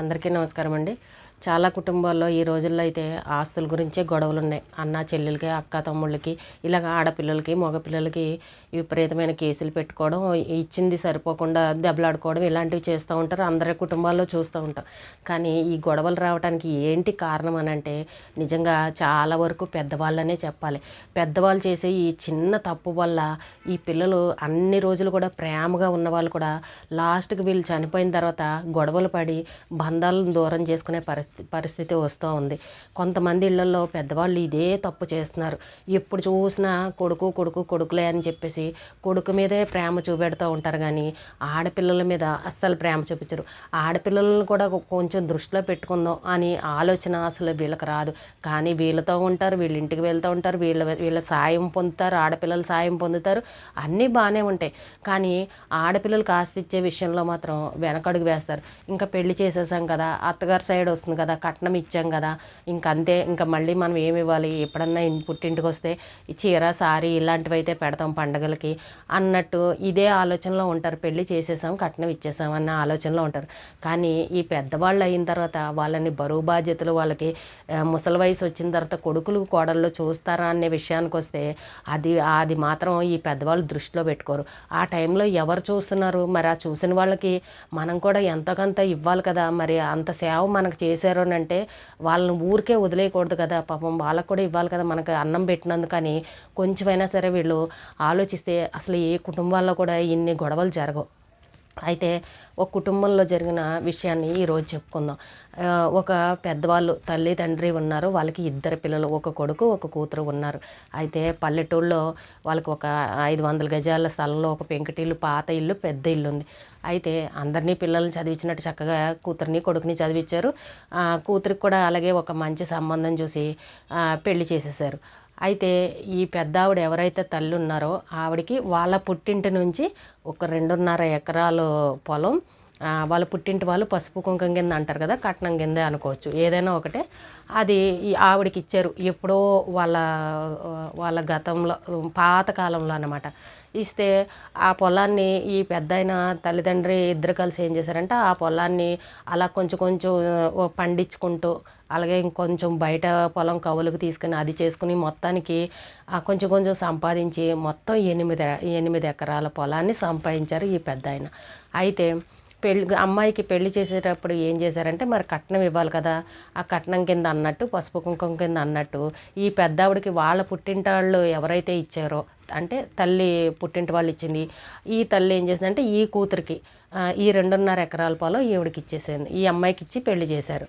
అందరికీ నమస్కారం అండి. చాలా కుటుంబాల్లో ఈ రోజుల్లో అయితే ఆస్తుల గురించే గొడవలు ఉన్నాయి. అన్న చెల్లెలకి అక్క తమ్ముళ్ళకి ఇలాగ ఆడపిల్లలకి మగపిల్లలకి విపరీతమైన కేసులు పెట్టుకోవడం ఇచ్చింది సరిపోకుండా దెబ్బలాడుకోవడం ఇలాంటివి చేస్తూ ఉంటారు. అందరి కుటుంబాల్లో చూస్తూ ఉంటాం. కానీ ఈ గొడవలు రావడానికి ఏంటి కారణం అని అంటే నిజంగా చాలా వరకు పెద్దవాళ్ళనే చెప్పాలి. పెద్దవాళ్ళు చేసే ఈ చిన్న తప్పు వల్ల ఈ పిల్లలు అన్ని రోజులు కూడా ప్రేమగా ఉన్న వాళ్ళు కూడా లాస్ట్కి వీళ్ళు చనిపోయిన తర్వాత గొడవలు పడి బంధాలను దూరం చేసుకునే పరిస్థితి పరిస్థితి వస్తూ ఉంది. కొంతమంది ఇళ్ళలో పెద్దవాళ్ళు ఇదే తప్పు చేస్తున్నారు. ఎప్పుడు చూసినా కొడుకు కొడుకు కొడుకులే అని చెప్పేసి కొడుకు మీదే ప్రేమ చూపెడుతూ ఉంటారు కానీ ఆడపిల్లల మీద అస్సలు ప్రేమ చూపించరు. ఆడపిల్లలను కూడా కొంచెం దృష్టిలో పెట్టుకుందాం అని ఆలోచన అసలు వీళ్ళకి రాదు. కానీ వీళ్ళతో ఉంటారు వీళ్ళ ఇంటికి వెళ్తూ ఉంటారు వీళ్ళ వీళ్ళ సాయం పొందుతారు ఆడపిల్లలు సాయం పొందుతారు అన్నీ బాగానే ఉంటాయి. కానీ ఆడపిల్లలు కాస్త ఇచ్చే విషయంలో మాత్రం వెనకడుగు వేస్తారు. ఇంకా పెళ్ళి చేసేసాం కదా అత్తగారి సైడ్ వస్తుంది కదా కట్నం ఇచ్చాం కదా ఇంకంతే అంతే ఇంకా మళ్ళీ మనం ఏమి ఇవ్వాలి? ఎప్పుడన్నా పుట్టింటికి వస్తే చీర సారీ ఇలాంటివి అయితే పెడతాం పండగలకి. అన్నట్టు ఇదే ఆలోచనలో ఉంటారు. పెళ్ళి చేసేసాం కట్నం ఇచ్చేసాం అన్న ఆలోచనలో ఉంటారు. కానీ ఈ పెద్దవాళ్ళు అయిన తర్వాత వాళ్ళని బరువు బాధ్యతలు వాళ్ళకి ముసలి వయసు వచ్చిన తర్వాత కొడుకులు కోడళ్ళు చూస్తారా అనే విషయానికి వస్తే అది అది మాత్రం ఈ పెద్దవాళ్ళు దృష్టిలో పెట్టుకోరు. ఆ టైంలో ఎవరు చూస్తున్నారు? మరి ఆ చూసిన వాళ్ళకి మనం కూడా ఎంతకంత ఇవ్వాలి కదా? మరి అంత సేవ మనకు చేశారు అని అంటే వాళ్ళని ఊరికే వదిలేయకూడదు కదా. పాపం వాళ్ళకు కూడా ఇవ్వాలి కదా మనకు అన్నం పెట్టినందుకని కొంచెమైనా సరే వీళ్ళు ఆలోచిస్తే అసలు ఏ కుటుంబాల్లో కూడా ఇన్ని గొడవలు జరగవు. అయితే ఒక కుటుంబంలో జరిగిన విషయాన్ని ఈరోజు చెప్పుకుందాం. ఒక పెద్దవాళ్ళు తల్లి తండ్రి ఉన్నారు. వాళ్ళకి ఇద్దరు పిల్లలు ఒక కొడుకు ఒక కూతురు ఉన్నారు. అయితే పల్లెటూళ్ళలో వాళ్ళకి ఒక ఐదు వందల గజాల స్థలంలో ఒక పెంకుటిల్లు పాత ఇల్లు పెద్ద ఇల్లు ఉంది. అయితే అందరినీ పిల్లల్ని చదివించినట్టు చక్కగా కూతురిని కొడుకుని చదివించారు కూతురికి కూడా అలాగే ఒక మంచి సంబంధం చూసి పెళ్ళి చేసేసారు. అయితే ఈ పెద్ద ఆవిడ ఎవరైతే తల్లి ఉన్నారో ఆవిడకి వాళ్ళ పుట్టింటి నుంచి ఒక రెండున్నర ఎకరాలు పొలం వాళ్ళ పుట్టింటి వాళ్ళు పసుపు కుంకం కింద అంటారు కదా కట్నం కిందే అనుకోవచ్చు. ఏదైనా ఒకటే. అది ఆవిడకి ఇచ్చారు. ఎప్పుడో వాళ్ళ వాళ్ళ గతంలో పాతకాలంలో అనమాట ఇస్తే ఆ పొలాన్ని ఈ పెద్ద తల్లిదండ్రి ఇద్దరు కలిసి ఏం చేశారంటే ఆ పొలాన్ని అలా కొంచెం కొంచెం పండించుకుంటూ అలాగే ఇంకొంచెం బయట పొలం కవులకు తీసుకుని అది చేసుకుని మొత్తానికి కొంచెం కొంచెం సంపాదించి మొత్తం ఎనిమిది ఎనిమిది ఎకరాల పొలాన్ని సంపాదించారు ఈ పెద్ద అయితే పెళ్ళి అమ్మాయికి పెళ్ళి చేసేటప్పుడు ఏం చేశారంటే మరి కట్నం ఇవ్వాలి కదా ఆ కట్నం కింద అన్నట్టు పసుపు కుంకుమ కింద అన్నట్టు ఈ పెద్దావిడికి వాళ్ళ పుట్టింటాళ్ళు ఎవరైతే ఇచ్చారో అంటే తల్లి పుట్టింటి వాళ్ళు ఇచ్చింది ఈ తల్లి ఏం చేసిందంటే ఈ కూతురికి ఈ రెండున్నర ఎకరాల పొలం ఈవిడికి ఇచ్చేసింది. ఈ అమ్మాయికి ఇచ్చి పెళ్ళి చేశారు.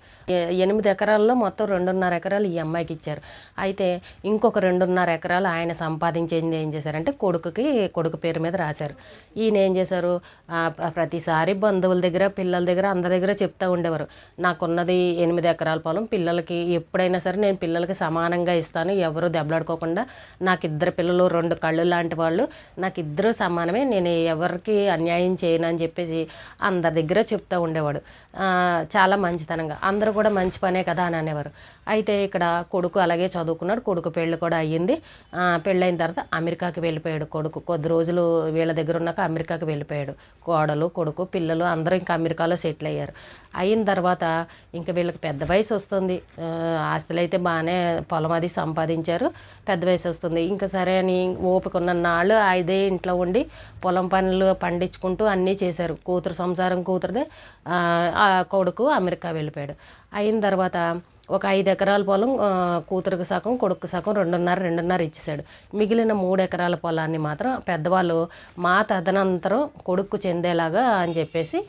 ఎనిమిది ఎకరాల్లో మొత్తం రెండున్నర ఎకరాలు ఈ అమ్మాయికి ఇచ్చారు. అయితే ఇంకొక రెండున్నర ఎకరాలు ఆయన సంపాదించింది ఏం చేశారంటే కొడుకుకి కొడుకు పేరు మీద రాశారు. ఈయన ఏం చేశారు? ప్రతిసారి బంధువుల దగ్గర పిల్లల దగ్గర అందరి దగ్గర చెప్తూ ఉండేవారు. నాకున్నది ఎనిమిది ఎకరాల పొలం పిల్లలకి ఎప్పుడైనా సరే నేను పిల్లలకి సమానంగా ఇస్తాను ఎవరు దెబ్బలాడుకోకుండా. నాకు ఇద్దరు పిల్లలు రెండు కళ్ళు లాంటి వాళ్ళు. నాకు ఇద్దరు సమానమే నేను ఎవరికి అన్యాయం చేయను అని చెప్పేసి అందరి దగ్గర చెప్తూ ఉండేవాడు. చాలా మంచితనంగా. అందరూ కూడా మంచి పనే కదా అని అనేవారు. అయితే ఇక్కడ కొడుకు అలాగే చదువుకున్నాడు. కొడుకు పెళ్ళి కూడా అయ్యింది. పెళ్ళైన తర్వాత అమెరికాకి వెళ్ళిపోయాడు కొడుకు. కొద్ది రోజులు వీళ్ళ దగ్గర ఉన్నాక అమెరికాకి వెళ్ళిపోయాడు. కోడలు కొడుకు పిల్లలు అందరూ ఇంకా అమెరికాలో సెటిల్ అయ్యారు. అయిన తర్వాత ఇంకా వీళ్ళకి పెద్ద వయసు వస్తుంది. ఆస్తులు అయితే బాగానే పొలం అది సంపాదించారు. పెద్ద వయసు వస్తుంది. ఇంకా సరే అని ఓపిక ఉన్న నాళ్ళు అదే ఇంట్లో ఉండి పొలం పనులు పండించుకుంటూ అన్నీ చేశారు. కూతురు సంసారం కూతురుదే ఆ కొడుకు అమెరికా వెళ్ళిపోయాడు. అయిన తర్వాత ఒక ఐదు ఎకరాల పొలం కూతురుకు సగం కొడుకు సగం రెండున్నర రెండున్నర ఇచ్చేసాడు మిగిలిన మూడు ఎకరాల పొలాన్ని మాత్రం పెద్దవాళ్ళు మా తదనంతరం కొడుకు చెందేలాగా అని చెప్పేసి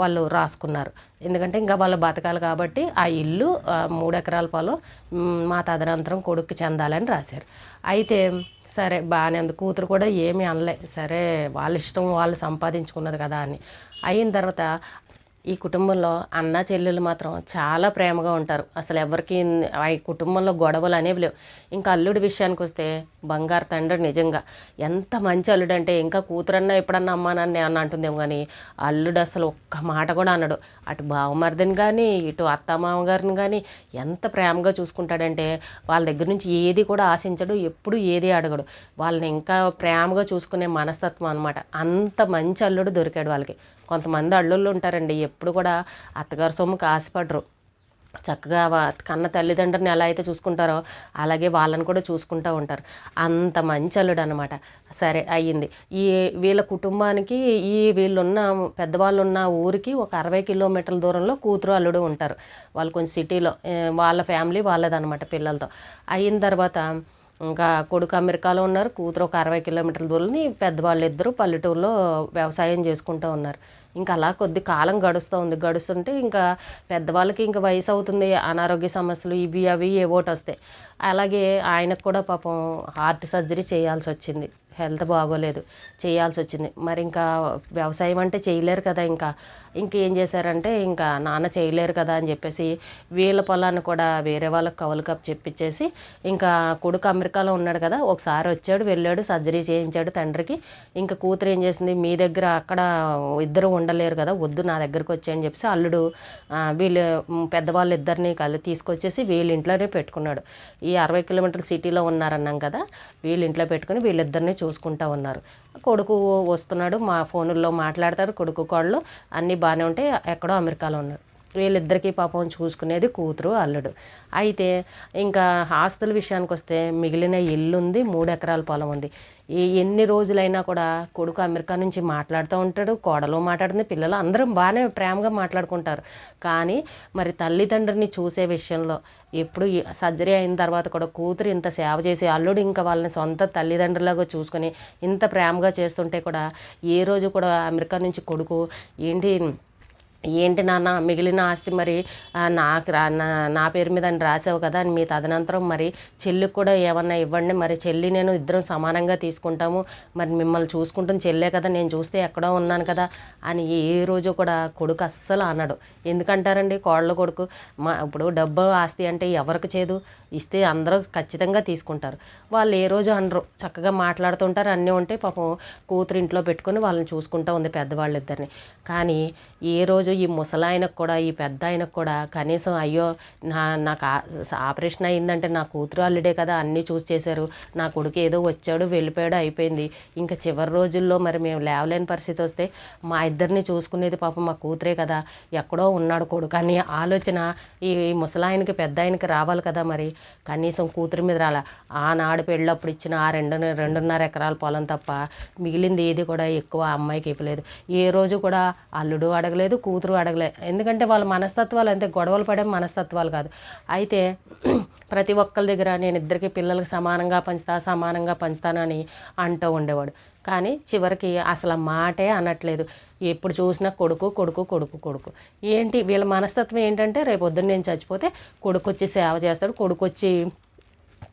వాళ్ళు రాసుకున్నారు. ఎందుకంటే ఇంకా వాళ్ళు బతకాలి కాబట్టి ఆ ఇల్లు మూడు ఎకరాల పొలం మా తదనంతరం కొడుకు చెందాలని రాశారు. అయితే సరే బాగానే ఉంది. కూతురు కూడా ఏమీ అనలే. సరే వాళ్ళ ఇష్టం వాళ్ళు సంపాదించుకున్నది కదా అని. అయిన తర్వాత ఈ కుటుంబంలో అన్న చెల్లెలు మాత్రం చాలా ప్రేమగా ఉంటారు. అసలు ఎవరికి ఆ కుటుంబంలో గొడవలు అనేవి లేవు. ఇంకా అల్లుడి విషయానికి వస్తే బంగారు తండ్రి నిజంగా ఎంత మంచి అల్లుడు అంటే ఇంకా కూతురన్నా ఎప్పుడన్నా అమ్మా నాన్న అని అంటుందేమో కానీ అల్లుడు అసలు ఒక్క మాట కూడా అన్నాడు అటు బావమర్దిని కానీ ఇటు అత్తమామ గారిని కానీ ఎంత ప్రేమగా చూసుకుంటాడంటే వాళ్ళ దగ్గర నుంచి ఏది కూడా ఆశించడు ఎప్పుడు ఏది అడగడు. వాళ్ళని ఇంకా ప్రేమగా చూసుకునే మనస్తత్వం అనమాట అంత మంచి అల్లుడు దొరికాడు వాళ్ళకి. కొంతమంది అల్లుళ్ళు ఉంటారండి ఎప్పుడు కూడా అత్తగారు సొమ్ముకి ఆశపడరు. చక్కగా కన్న తల్లిదండ్రుని ఎలా అయితే చూసుకుంటారో అలాగే వాళ్ళని కూడా చూసుకుంటూ ఉంటారు. అంత మంచి అల్లుడు అనమాట సరే అయ్యింది. ఈ వీళ్ళ కుటుంబానికి ఈ వీళ్ళున్న పెద్దవాళ్ళు ఉన్న ఊరికి ఒక అరవై కిలోమీటర్ల దూరంలో కూతురు అల్లుడు ఉంటారు. వాళ్ళు కొంచెం సిటీలో వాళ్ళ ఫ్యామిలీ వాళ్ళదనమాట పిల్లలతో. అయిన తర్వాత ఇంకా కొడుకు అమెరికాలో ఉన్నారు కూతురు ఒక అరవై కిలోమీటర్ల దూరం పెద్దవాళ్ళు ఇద్దరు పల్లెటూరులో వ్యవసాయం చేసుకుంటూ ఉన్నారు. ఇంకా అలా కొద్ది కాలం గడుస్తూ ఉంది. గడుస్తుంటే ఇంకా పెద్దవాళ్ళకి ఇంకా వయసు అవుతుంది అనారోగ్య సమస్యలు ఇవి అవి ఏవోటి వస్తాయి అలాగే ఆయనకు కూడా పాపం హార్ట్ సర్జరీ చేయాల్సి వచ్చింది. హెల్త్ బాగోలేదు చేయాల్సి వచ్చింది మరి ఇంకా వ్యవసాయం అంటే చేయలేరు కదా ఇంకా. ఇంకేం చేశారంటే ఇంకా నాన్న చేయలేరు కదా అని చెప్పేసి వీళ్ళ పొలాన్ని కూడా వేరే వాళ్ళకి కవులు కప్ చెప్పించేసి ఇంకా కొడుకు అమెరికాలో ఉన్నాడు కదా ఒకసారి వచ్చాడు వెళ్ళాడు సర్జరీ చేయించాడు తండ్రికి. ఇంకా కూతురు ఏం చేసింది మీ దగ్గర అక్కడ ఇద్దరు ఉండలేరు కదా వద్దు నా దగ్గరకు వచ్చాయని చెప్పేసి అల్లుడు వీళ్ళు పెద్దవాళ్ళు ఇద్దరిని కలిసి తీసుకొచ్చేసి వీళ్ళ ఇంట్లోనే పెట్టుకున్నాడు. ఈ అరవై కిలోమీటర్ల సిటీలో ఉన్నారన్నాం కదా వీళ్ళ ఇంట్లో పెట్టుకుని వీళ్ళిద్దరిని చూసుకుంటా ఉన్నారు కొడుకు వస్తున్నాడు మా ఫోనుల్లో మాట్లాడతారు కొడుకు కోళ్ళు అన్నీ బాగానే ఉంటాయి ఎక్కడో అమెరికాలో ఉన్నారు. వీళ్ళిద్దరికీ పాపం చూసుకునేది కూతురు అల్లుడు. అయితే ఇంకా ఆస్తుల విషయానికి వస్తే మిగిలిన ఇల్లు ఉంది మూడు ఎకరాల పొలం ఉంది. ఈ ఎన్ని రోజులైనా కూడా కొడుకు అమెరికా నుంచి మాట్లాడుతూ ఉంటాడు కోడలు మాట్లాడుతుంది పిల్లలు అందరం బాగానే ప్రేమగా మాట్లాడుకుంటారు. కానీ మరి తల్లిదండ్రుని చూసే విషయంలో ఎప్పుడు సర్జరీ అయిన తర్వాత కూడా కూతురు ఇంత సేవ చేసి అల్లుడు ఇంకా వాళ్ళని సొంత తల్లిదండ్రులాగా చూసుకొని ఇంత ప్రేమగా చేస్తుంటే కూడా ఏ రోజు కూడా అమెరికా నుంచి కొడుకు ఏంటి ఏంటి నాన్న మిగిలిన ఆస్తి మరి నాకు రా నా నా పేరు మీద అని రాసావు కదా అని మీ తదనంతరం మరి చెల్లికి కూడా ఏమన్నా ఇవ్వండి. మరి చెల్లి నేను ఇద్దరం సమానంగా తీసుకుంటాము. మరి మిమ్మల్ని చూసుకుంటున్న చెల్లే కదా నేను చూస్తే ఎక్కడో ఉన్నాను కదా అని ఏ రోజు కూడా కొడుకు అస్సలు అనడు. ఎందుకంటారండి? కోళ్ళ కొడుకు. మా ఇప్పుడు డబ్బు ఆస్తి అంటే ఎవరికి చేదు? ఇస్తే అందరూ ఖచ్చితంగా తీసుకుంటారు. వాళ్ళు ఏ రోజు అనరు. చక్కగా మాట్లాడుతుంటారు. అన్నీ ఉంటే పాపం కూతురు ఇంట్లో పెట్టుకొని వాళ్ళని చూసుకుంటూ ఉంది పెద్దవాళ్ళిద్దరిని. కానీ ఏ రోజు ఈ ముసలాయనకు కూడా ఈ పెద్ద ఆయనకు కూడా కనీసం అయ్యో నా నాకు ఆ- ఆపరేషన్ అయిందంటే నా కూతురు అల్లుడే కదా అన్నీ చూసి చేశారు. నా కొడుకు ఏదో వచ్చాడు వెళ్ళిపోయాడు అయిపోయింది. ఇంకా చివరి రోజుల్లో మరి మేము లేవలేని పరిస్థితి వస్తే మా ఇద్దరిని చూసుకునేది పాపం మా కూతురే కదా. ఎక్కడో ఉన్నాడు కొడుకు అని ఆలోచన ఈ ముసలాయనకి పెద్ద ఆయనకి రావాలి కదా మరి. కనీసం కూతురు మీద రాల. ఆనాడు పెళ్ళప్పుడు ఇచ్చిన ఆ రెండు రెండున్నర ఎకరాల పొలం తప్ప మిగిలింది ఏది కూడా ఎక్కువ అమ్మాయికి ఇవ్వలేదు. ఏ రోజు కూడా అల్లుడు అడగలేదు కూతురు అడగలేదు ఎందుకంటే వాళ్ళ మనస్తత్వాలు అంతే గొడవలు పడే మనస్తత్వాలు కాదు. అయితే ప్రతి ఒక్కరి దగ్గర నేను ఇద్దరికి పిల్లలకి సమానంగా పంచుతా సమానంగా పంచుతానని అంటూ ఉండేవాడు. కానీ చివరికి అసలు మాటే అనట్లేదు. ఎప్పుడు చూసినా కొడుకు కొడుకు కొడుకు కొడుకు. ఏంటి? వీళ్ళ మనస్తత్వం ఏంటంటే రేపు పొద్దున్న నేను చచ్చిపోతే కొడుకు వచ్చి సేవ చేస్తాడు కొడుకు వచ్చి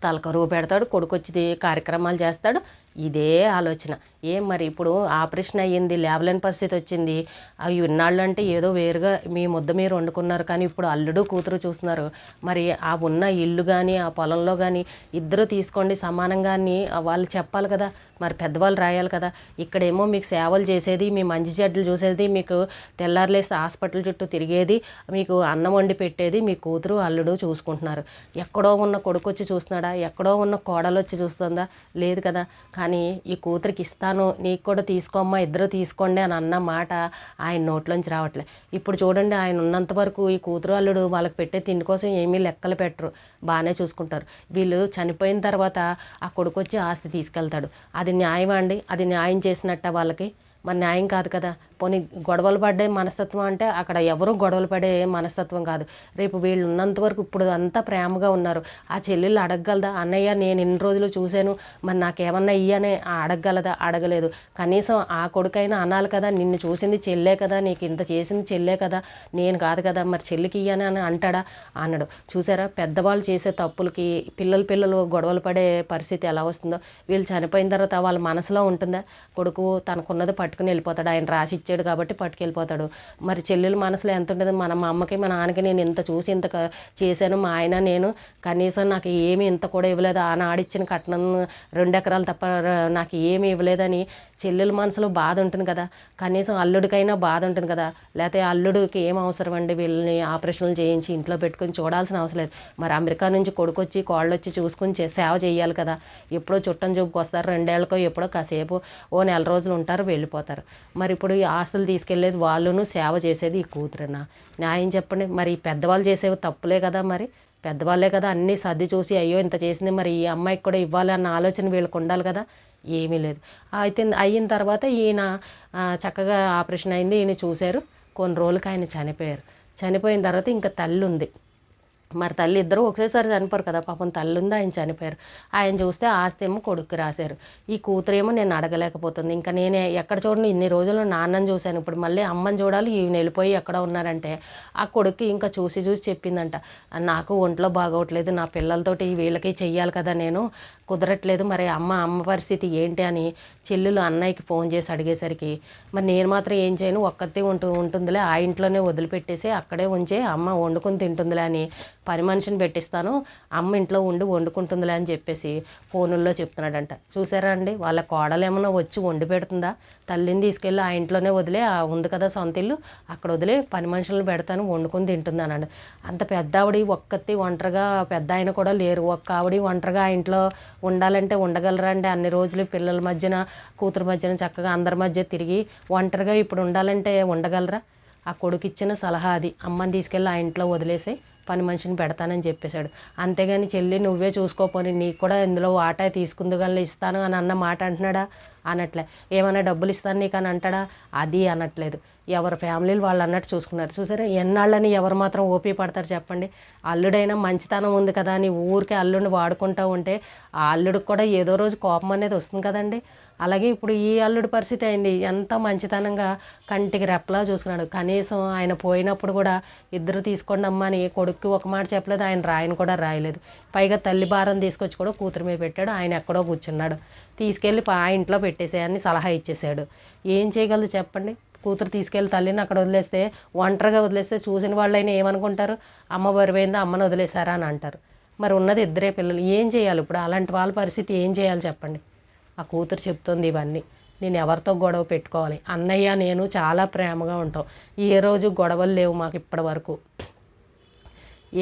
తలకరువు పెడతాడు కొడుకు వచ్చి కార్యక్రమాలు చేస్తాడు ఇదే ఆలోచన. ఏం మరి ఇప్పుడు ఆపరేషన్ అయ్యింది లేవలేని పరిస్థితి వచ్చింది. అవి ఇన్నాళ్ళు అంటే ఏదో వేరుగా మీ ముద్ద మీరు వండుకున్నారు కానీ ఇప్పుడు అల్లుడు కూతురు చూస్తున్నారు. మరి ఆ ఉన్న ఇల్లు కానీ ఆ పొలంలో కానీ ఇద్దరు తీసుకోండి సమానంగా అని వాళ్ళు చెప్పాలి కదా. మరి పెద్దవాళ్ళు రాయాలి కదా. ఇక్కడేమో మీకు సేవలు చేసేది మీ మంచి చెడ్డలు చూసేది మీకు తెల్లారులేసి హాస్పిటల్ చుట్టూ తిరిగేది మీకు అన్నం వండి పెట్టేది మీ కూతురు అల్లుడు చూసుకుంటున్నారు. ఎక్కడో ఉన్న కొడుకు వచ్చి చూస్తున్నాడా? ఎక్కడో ఉన్న కోడలు వచ్చి చూస్తుందా? లేదు కదా. కానీ అని ఈ కూతురికి ఇస్తాను నీకు కూడా తీసుకోమ్మా ఇద్దరు తీసుకోండి అని అన్న మాట ఆయన నోట్లోంచి రావట్లే. ఇప్పుడు చూడండి ఆయన ఉన్నంత వరకు ఈ కూతురు అల్లుడు వాళ్ళకి పెట్టే తిండి కోసం ఏమీ లెక్కలు పెట్టరు బాగానే చూసుకుంటారు. వీళ్ళు చనిపోయిన తర్వాత ఆ కొడుకు వచ్చి ఆస్తి తీసుకెళ్తాడు. అది న్యాయమా అండి? అది న్యాయం చేసినట్ట వాళ్ళకి? మరి న్యాయం కాదు కదా. పోనీ గొడవలు పడే మనస్తత్వం అంటే అక్కడ ఎవరూ గొడవలు పడే మనస్తత్వం కాదు. రేపు వీళ్ళు ఉన్నంత వరకు ఇప్పుడు అంతా ప్రేమగా ఉన్నారు. ఆ చెల్లెళ్ళు అడగగలదా? అన్నయ్య నేను ఇన్ని రోజులు చూశాను. మరి నాకేమన్నా ఇయ్యనే? అడగగలదా? అడగలేదు. కనీసం ఆ కొడుకైనా అనాలి కదా. నిన్ను చూసింది చెల్లే కదా. నీకు ఇంత చేసింది చెల్లే కదా. నేను కాదు కదా. మరి చెల్లికి ఇయ్యని అని అంటాడా? అన్నాడు. చూసారా? పెద్దవాళ్ళు చేసే తప్పులకి పిల్లలు పిల్లలు గొడవలు పడే పరిస్థితి ఎలా వస్తుందో. వీళ్ళు చనిపోయిన తర్వాత వాళ్ళ మనసులో ఉంటుందా? కొడుకు తనకున్నది పట్టుకుని వెళ్ళిపోతాడు. ఆయన రాసి ఇచ్చాడు కాబట్టి పట్టుకెళ్ళిపోతాడు. మరి చెల్లెల మనసులో ఎంత ఉంటుంది మన మా అమ్మకి మా నాన్నకి నేను ఇంత చూసి ఇంత చేశాను. మా ఆయన నేను కనీసం నాకు ఏమీ ఇంత కూడా ఇవ్వలేదు. ఆ నాడిచ్చిన కట్నం రెండు ఎకరాలు తప్ప నాకు ఏమీ ఇవ్వలేదని చెల్లెల మనసులో బాధ ఉంటుంది కదా. కనీసం అల్లుడికైనా బాధ ఉంటుంది కదా. లేకపోతే అల్లుడికి ఏం అవసరం అండి? వీళ్ళని ఆపరేషన్లు చేయించి ఇంట్లో పెట్టుకొని చూడాల్సిన అవసరం లేదు. మరి అమెరికా నుంచి కొడుకొచ్చి కోళ్ళు వచ్చి చూసుకుని చే- సేవ చేయాలి కదా. ఎప్పుడో చుట్టం చూపుకి వస్తారు రెండేళ్ళకో ఎప్పుడో కాసేపు ఓ నెల రోజులు ఉంటారు వెళ్ళిపోతారు. వెళ్ళిపోతారు. మరి ఇప్పుడు ఈ ఆస్తులు తీసుకెళ్ళేది వాళ్ళును సేవ చేసేది ఈ కూతురేనా? న్యాయం చెప్పండి. మరి పెద్దవాళ్ళు చేసేవి తప్పులే కదా మరి? పెద్దవాళ్ళే కదా అన్నీ సర్ది చూసి అయ్యో ఇంత చేసింది మరి ఈ అమ్మాయికి కూడా ఇవ్వాలి అన్న ఆలోచన వీళ్ళకి ఉండాలి కదా? ఏమీ లేదు. అయితే అయిన తర్వాత ఈయన చక్కగా ఆపరేషన్ అయింది. ఈయన చూశారు. కొన్ని రోజులకి ఆయన చనిపోయారు. చనిపోయిన తర్వాత ఇంకా తల్లి ఉంది. మరి తల్లి ఇద్దరు ఒకేసారి చనిపోరు కదా పాపం తల్లి ఉంది ఆయన చనిపోయారు. ఆయన చూస్తే ఆస్తి ఏమో కొడుకు రాశారు. ఈ కూతురేమో నేను అడగలేకపోతుంది. ఇంకా నేనే ఎక్కడ చూడండి ఇన్ని రోజులు నాన్నని చూశాను. ఇప్పుడు మళ్ళీ అమ్మని చూడాలి ఈయన వెళ్ళిపోయి ఎక్కడ ఉన్నారంటే ఆ కొడుకు ఇంకా చూసి చూసి చెప్పిందంట నాకు ఒంట్లో బాగోట్లేదు నా పిల్లలతోటి వీళ్ళకి చెయ్యాలి కదా నేను. కుదరట్లేదు. మరి అమ్మ అమ్మ పరిస్థితి ఏంటి అని చెల్లెలు అన్నయ్యకి ఫోన్ చేసి అడిగేసరికి మరి నేను మాత్రం ఏం చేయను ఒక్కతే ఉంటూ ఉంటుందిలే ఆ ఇంట్లోనే వదిలిపెట్టేసి అక్కడే ఉంచే అమ్మ వండుకొని తింటుందిలే అని పని మనిషిని పెట్టిస్తాను. అమ్మ ఇంట్లో ఉండి వండుకుంటుందిలే అని చెప్పేసి ఫోనుల్లో చెప్తున్నాడంట. చూసారా అండి? వాళ్ళ కోడలు వచ్చి వండి పెడుతుందా? తల్లిని తీసుకెళ్ళి ఆ ఇంట్లోనే వదిలే ఆ ఉంది కదా సొంత ఇల్లు అక్కడ వదిలే పని మనుషులను పెడతాను వండుకొని తింటుందన్నాడు అంత పెద్ద ఆవిడ ఒక్కతి ఒంటరిగా పెద్ద ఆయన కూడా లేరు. ఒక్క ఆవిడ ఒంటరిగా ఆ ఇంట్లో ఉండాలంటే ఉండగలరా అండి? అన్ని రోజులు పిల్లల మధ్యన కూతురు మధ్యన చక్కగా అందరి మధ్య తిరిగి ఒంటరిగా ఇప్పుడు ఉండాలంటే ఉండగలరా? ఆ కొడుకు ఇచ్చిన సలహా అది. అమ్మని తీసుకెళ్ళి ఆ ఇంట్లో వదిలేసి పని మనిషిని పెడతానని చెప్పేశాడు. అంతేగాని చెల్లి నువ్వే చూసుకోపోని నీకు కూడా ఇందులో వాటా తీసుకుందుగల ఇస్తాను అని అన్న మాట అంటున్నాడా? అనట్లే. ఏమైనా డబ్బులు ఇస్తాను నీకు అని అంటాడా? అది అనట్లేదు. ఎవరి ఫ్యామిలీలు వాళ్ళు అన్నట్టు చూసుకున్నారు. చూసారా? ఎన్నాళ్ళని ఎవరు మాత్రం ఓపి పడతారు చెప్పండి. అల్లుడైనా మంచితనం ఉంది కదా అని ఊరికే అల్లుడిని వాడుకుంటూ ఉంటే ఆ అల్లుడికి కూడా ఏదో రోజు కోపం అనేది వస్తుంది కదండి. అలాగే ఇప్పుడు ఈ అల్లుడి పరిస్థితి అయింది. ఎంత మంచితనంగా కంటికి రెప్పలా చూసుకున్నాడు. కనీసం ఆయన పోయినప్పుడు కూడా ఇద్దరు తీసుకోండి అమ్మని అని కొడుక్కి ఒక మాట చెప్పలేదు ఆయన రాయని కూడా రాయలేదు. పైగా తల్లి భారం తీసుకొచ్చి కూడా కూతురు మీద పెట్టాడు. ఆయన ఎక్కడో కూర్చున్నాడు. తీసుకెళ్ళి ఆ ఇంట్లో పెట్టేసేయని సలహా ఇచ్చేసాడు ఏం చేయగలదు చెప్పండి? కూతురు తీసుకెళ్ళి తల్లిని అక్కడ వదిలేస్తే ఒంటరిగా వదిలేస్తే చూసిన వాళ్ళైనా ఏమనుకుంటారు? అమ్మ బరువైందా? అమ్మని వదిలేశారా అని అంటారు. మరి ఉన్నది ఇద్దరే పిల్లలు. ఏం చేయాలి ఇప్పుడు? అలాంటి వాళ్ళ పరిస్థితి ఏం చేయాలి చెప్పండి. ఆ కూతురు చెప్తుంది ఇవన్నీ. నేను ఎవరితో గొడవ పెట్టుకోవాలి? అన్నయ్య నేను చాలా ప్రేమగా ఉంటాం. ఏ రోజు గొడవలు లేవు మాకు ఇప్పటి వరకు.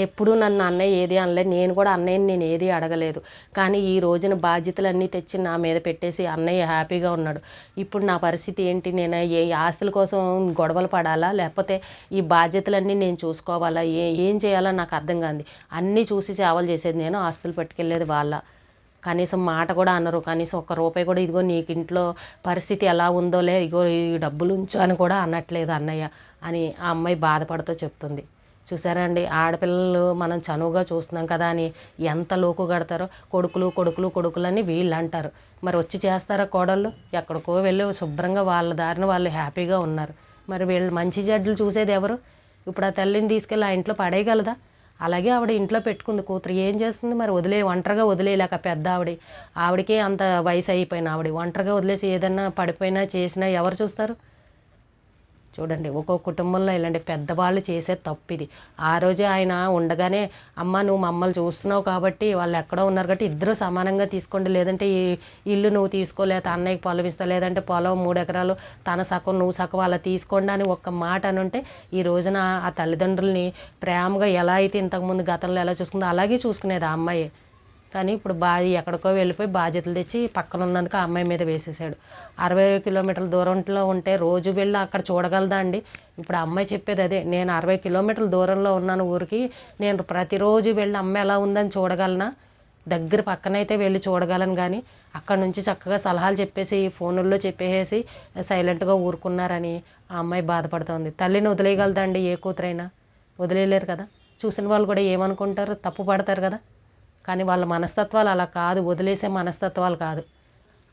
ఎప్పుడు నన్ను అన్నయ్య ఏది అనలేదు నేను కూడా అన్నయ్యని నేను ఏది అడగలేదు. కానీ ఈ రోజున బాధ్యతలన్నీ తెచ్చి నా మీద పెట్టేసి అన్నయ్య హ్యాపీగా ఉన్నాడు. ఇప్పుడు నా పరిస్థితి ఏంటి? నేను ఏ ఆస్తుల కోసం గొడవలు పడాలా? లేకపోతే ఈ బాధ్యతలన్నీ నేను చూసుకోవాలా? ఏ ఏం చేయాలో నాకు అర్థం కాదు. అన్నీ చూసి సేవలు చేసేది నేను ఆస్తులు పట్టుకెళ్ళేది వాళ్ళ. కనీసం మాట కూడా అనరు. కనీసం ఒక్క రూపాయి కూడా ఇదిగో నీకు ఇంట్లో పరిస్థితి ఎలా ఉందోలే ఇగో ఈ డబ్బులు ఉంచు అని కూడా అనట్లేదు అన్నయ్య అని ఆ అమ్మాయి బాధపడుతూ చెప్తుంది. చూసారా అండి? ఆడపిల్లలు మనం చనువుగా చూస్తున్నాం కదా అని ఎంత లోకు కడతారో కొడుకులు కొడుకులు కొడుకులు అని వీళ్ళు అంటారు మరి వచ్చి చేస్తారా కోడళ్ళు? ఎక్కడికో వెళ్ళి శుభ్రంగా వాళ్ళ దారిన వాళ్ళు హ్యాపీగా ఉన్నారు. మరి వీళ్ళు మంచి జడ్లు చూసేది ఎవరు? ఇప్పుడు ఆ తల్లిని తీసుకెళ్ళి ఆ ఇంట్లో పడేయగలదా? అలాగే ఆవిడ ఇంట్లో పెట్టుకుంది కూతురు. ఏం చేస్తుంది మరి? వదిలే ఒంటరిగా వదిలేయలేక పెద్ద ఆవిడ. ఆవిడకే అంత వయసు అయిపోయిన ఆవిడ. ఒంటరిగా వదిలేసి ఏదన్నా పడిపోయినా చేసినా ఎవరు చూస్తారు? చూడండి ఒక్కొక్క కుటుంబంలో ఇలాంటి పెద్దవాళ్ళు చేసే తప్పు ఇది ఆ రోజే ఆయన ఉండగానే అమ్మ నువ్వు మమ్మల్ని చూస్తున్నావు కాబట్టి వాళ్ళు ఎక్కడో ఉన్నారు కాబట్టి ఇద్దరు సమానంగా తీసుకోండి. లేదంటే ఈ ఇల్లు నువ్వు తీసుకోలేదు అన్నయ్యకి పొలం ఇస్తా లేదంటే పొలం మూడు ఎకరాలు తన సగం నువ్వు సగం అలా తీసుకోండి అని ఒక్క మాట అని ఉంటే ఈ రోజున ఆ తల్లిదండ్రుల్ని ప్రేమగా ఎలా అయితే ఇంతకుముందు గతంలో ఎలా చూసుకుందో అలాగే చూసుకునేది ఆ అమ్మాయి. కానీ ఇప్పుడు బా ఎక్కడికో వెళ్ళిపోయి బాధ్యతలు తెచ్చి పక్కన ఉన్నందుకు ఆ అమ్మాయి మీద వేసేసాడు. అరవై కిలోమీటర్ల దూరంలో ఉంటే రోజు వెళ్ళి అక్కడ చూడగలదా అండి? ఇప్పుడు ఆ అమ్మాయి చెప్పేది అదే నేను అరవై కిలోమీటర్ల దూరంలో ఉన్నాను ఊరికి నేను ప్రతిరోజు వెళ్ళి అమ్మాయి ఎలా ఉందని చూడగలనా? దగ్గర పక్కనైతే వెళ్ళి చూడగలను కానీ అక్కడ నుంచి చక్కగా సలహాలు చెప్పేసి ఫోనుల్లో చెప్పేసి సైలెంట్గా ఊరుకున్నారని ఆ అమ్మాయి బాధపడుతోంది. తల్లిని వదిలేయగలదండి ఏ కూతురైనా? వదిలేయలేరు కదా? చూసిన వాళ్ళు కూడా ఏమనుకుంటారు? తప్పు పడతారు కదా? కానీ వాళ్ళ మనస్తత్వాలు అలా కాదు వదిలేసే మనస్తత్వాలు కాదు.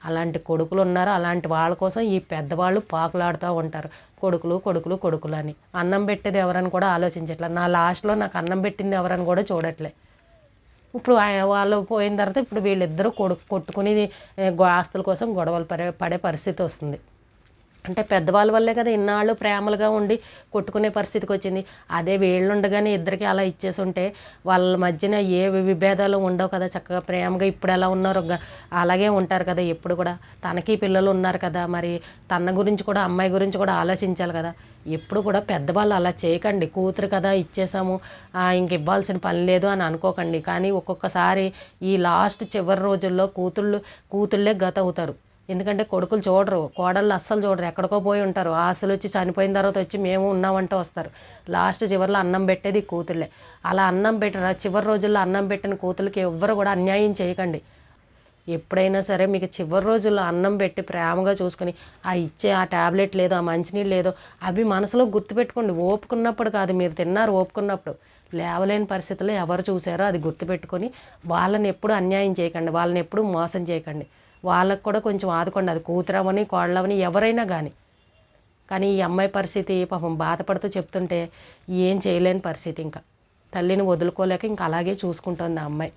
అలాంటి కొడుకులు ఉన్నారు అలాంటి వాళ్ళ కోసం ఈ పెద్దవాళ్ళు పాకులాడుతూ ఉంటారు. కొడుకులు కొడుకులు కొడుకులు అని. అన్నం పెట్టేది ఎవరని కూడా ఆలోచించట్లే. నా లాస్ట్లో నాకు అన్నం పెట్టింది ఎవరని కూడా చూడట్లే. ఇప్పుడు వాళ్ళు పోయిన తర్వాత ఇప్పుడు వీళ్ళిద్దరూ కొడుకు కొట్టుకుని ఆస్తుల కోసం గొడవలు పడే పడే పరిస్థితి వస్తుంది. అంటే పెద్దవాళ్ళ వల్లే కదా ఇన్నాళ్ళు ప్రేమలుగా ఉండి కొట్టుకునే పరిస్థితికి వచ్చింది. అదే వీళ్ళు ఉండగానే ఇద్దరికి అలా ఇచ్చేసి ఉంటే వాళ్ళ మధ్యన ఏ విభేదాలు ఉండవు కదా. చక్కగా ప్రేమగా ఇప్పుడు ఎలా ఉన్నారో అలాగే ఉంటారు కదా ఎప్పుడు కూడా. తనకి పిల్లలు ఉన్నారు కదా. మరి తన గురించి కూడా అమ్మాయి గురించి కూడా ఆలోచించాలి కదా. ఎప్పుడు కూడా పెద్దవాళ్ళు అలా చేయకండి. కూతురు కదా ఇచ్చేసాము ఇంక ఇవ్వాల్సిన పని లేదు అని అనుకోకండి. కానీ ఒక్కొక్కసారి ఈ లాస్ట్ చివరి రోజుల్లో కూతుళ్ళు కూతుళ్ళే గత అవుతారు ఎందుకంటే కొడుకులు చూడరు కోడళ్ళు అస్సలు చూడరు ఎక్కడికో పోయి ఉంటారు. ఆశలు వచ్చి చనిపోయిన తర్వాత వచ్చి మేము ఉన్నామంటే వస్తారు. లాస్ట్ చివరిలో అన్నం పెట్టేది కూతుర్లే కూతుళ్ళే. అలా అన్నం పెట్టిన చివరి రోజుల్లో అన్నం పెట్టిన కూతుళ్ళకి ఎవ్వరు కూడా అన్యాయం చేయకండి. ఎప్పుడైనా సరే మీకు చివరి రోజుల్లో అన్నం పెట్టి ప్రేమగా చూసుకొని ఆ ఇచ్చే ఆ ట్యాబ్లెట్ లేదో ఆ మంచినీళ్ళు లేదో అవి మనసులో గుర్తుపెట్టుకోండి. ఓపుకున్నప్పుడు కాదు మీరు తిన్నారు ఓపుకున్నప్పుడు. లేవలేని పరిస్థితుల్లో ఎవరు చూసారో అది గుర్తుపెట్టుకొని వాళ్ళని ఎప్పుడు అన్యాయం చేయకండి వాళ్ళని ఎప్పుడు మోసం చేయకండి. వాళ్ళకు కూడా కొంచెం ఆదుకోండి. అది కూతురవని కోళ్ళవని ఎవరైనా కానీ కానీ ఈ అమ్మాయి పరిస్థితి పాపం బాధపడుతూ చెప్తుంటే ఏం చేయలేని పరిస్థితి ఇంకా. తల్లిని వదులుకోలేక ఇంకా అలాగే చూసుకుంటుంది ఆ అమ్మాయి.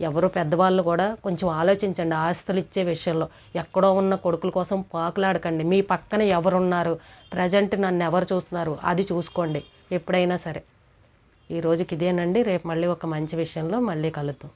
ఎవరు పెద్దవాళ్ళు కూడా కొంచెం ఆలోచించండి. ఆస్తులు ఇచ్చే విషయంలో ఎక్కడో ఉన్న కొడుకుల కోసం పాకులాడకండి. మీ పక్కన ఎవరున్నారు? ప్రజెంట్ నన్ను ఎవరు చూస్తున్నారు? అది చూసుకోండి. ఎప్పుడైనా సరే. ఈ రోజుకి ఇదేనండి. రేపు మళ్ళీ ఒక మంచి విషయంలో మళ్ళీ కలుద్దాం.